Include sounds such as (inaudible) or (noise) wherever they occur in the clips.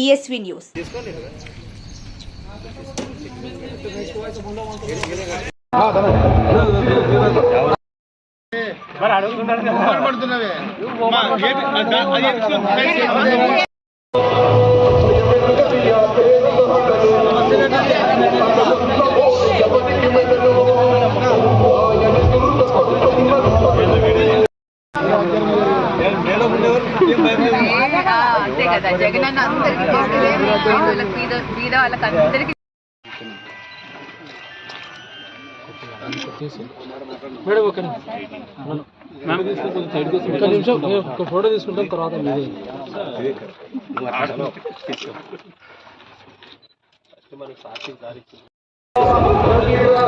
ESV news. ఆ, అంతే కదా జగన్ అన్న అందరికి చేసేదే వాళ్ళకి బీద బీద వాళ్ళకి అందరికి మేడం ఒక నిమిషం ఒక ఫోటో తీసుకుంటాం తర్వాత మీదే మీతో లేడీస్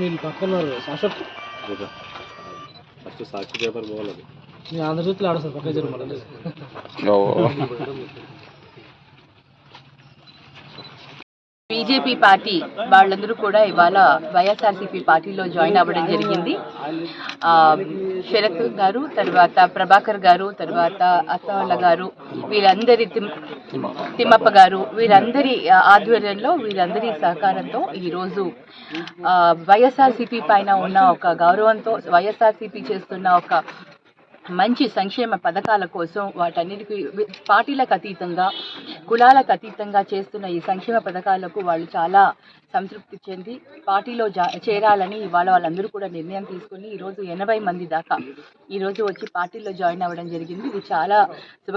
మీరు పక్కన అశోక్ ఫస్ట్ సాక్షి పేపర్ పోవాలి మీ ఆంధ్రజ్యోతిలో ఆడస్తారు పక్క జరుగు (laughs) బీజేపీ పార్టీ వాళ్ళందరూ కూడా ఇవాళ వైఎస్ఆర్సీపీ పార్టీలో జాయిన్ అవ్వడం జరిగింది. శరత్ గారు తర్వాత ప్రభాకర్ గారు తర్వాత అసవాళ్ళ గారు వీరందరి తిమ్- తిమ్మప్ప గారు వీరందరి ఆధ్వర్యంలో వీరందరి సహకారంతో ఈరోజు వైఎస్ఆర్సీపీ పైన ఉన్న ఒక గౌరవంతో వైఎస్ఆర్సీపీ చేస్తున్న ఒక మంచి సంక్షేమ పథకాల కోసం వాటన్నిటికీ పార్టీలకు అతీతంగా కులాలకు అతీతంగా చేస్తున్న ఈ సంక్షేమ పథకాలకు వాళ్ళు చాలా సంతృప్తి చెంది పార్టీలో జా చేరాలని ఇవాళ వాళ్ళందరూ కూడా నిర్ణయం తీసుకుని ఈరోజు ఎనభై మంది దాకా ఈరోజు వచ్చి పార్టీలో జాయిన్ అవ్వడం జరిగింది. ఇది చాలా శుభ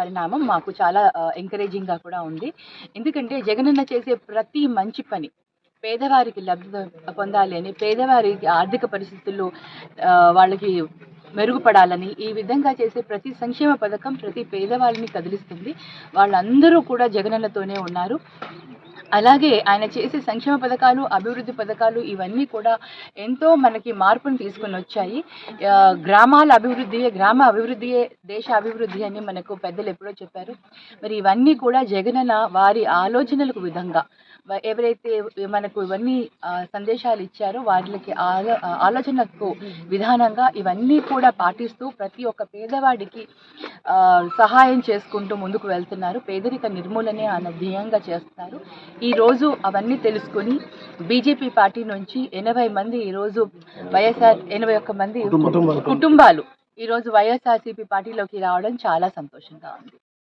పరిణామం. మాకు చాలా ఎంకరేజింగ్గా కూడా ఉంది. ఎందుకంటే జగనన్న చేసే ప్రతి మంచి పని పేదవారికి లబ్ధి పొందాలి అని పేదవారికి ఆర్థిక పరిస్థితుల్లో వాళ్ళకి మెరుగుపడాలని ఈ విధంగా చేసే ప్రతి సంక్షేమ పథకం ప్రతి పేదవాళ్ళని కదిలిస్తుంది. వాళ్ళందరూ కూడా జగనన్నతోనే ఉన్నారు. అలాగే ఆయన చేసే సంక్షేమ పథకాలు అభివృద్ధి పథకాలు ఇవన్నీ కూడా ఎంతో మనకి మార్పును తీసుకుని వచ్చాయి. గ్రామాల అభివృద్ధియే గ్రామ అభివృద్ధియే దేశ అభివృద్ధి అని మనకు పెద్దలు ఎప్పుడో చెప్పారు. మరి ఇవన్నీ కూడా జగనన్న వారి ఆలోచనలకు విధంగా ఎవరైతే మనకు ఇవన్నీ సందేశాలు ఇచ్చారో వారికి ఆలో ఆలోచనకు విధానంగా ఇవన్నీ కూడా పాటిస్తూ ప్రతి ఒక్క పేదవాడికి సహాయం చేసుకుంటూ ముందుకు వెళ్తున్నారు. పేదరిక నిర్మూలనే ఆయన ధ్యేయంగా చేస్తారు. ఈ రోజు అవన్నీ తెలుసుకుని బీజేపీ పార్టీ నుంచి ఎనభై మంది ఈరోజు వైఎస్ఆర్ ఎనభై ఒక్క మంది కుటుంబాలు ఈరోజు వైఎస్ఆర్సీపీ పార్టీలోకి రావడం చాలా సంతోషంగా ఉంది.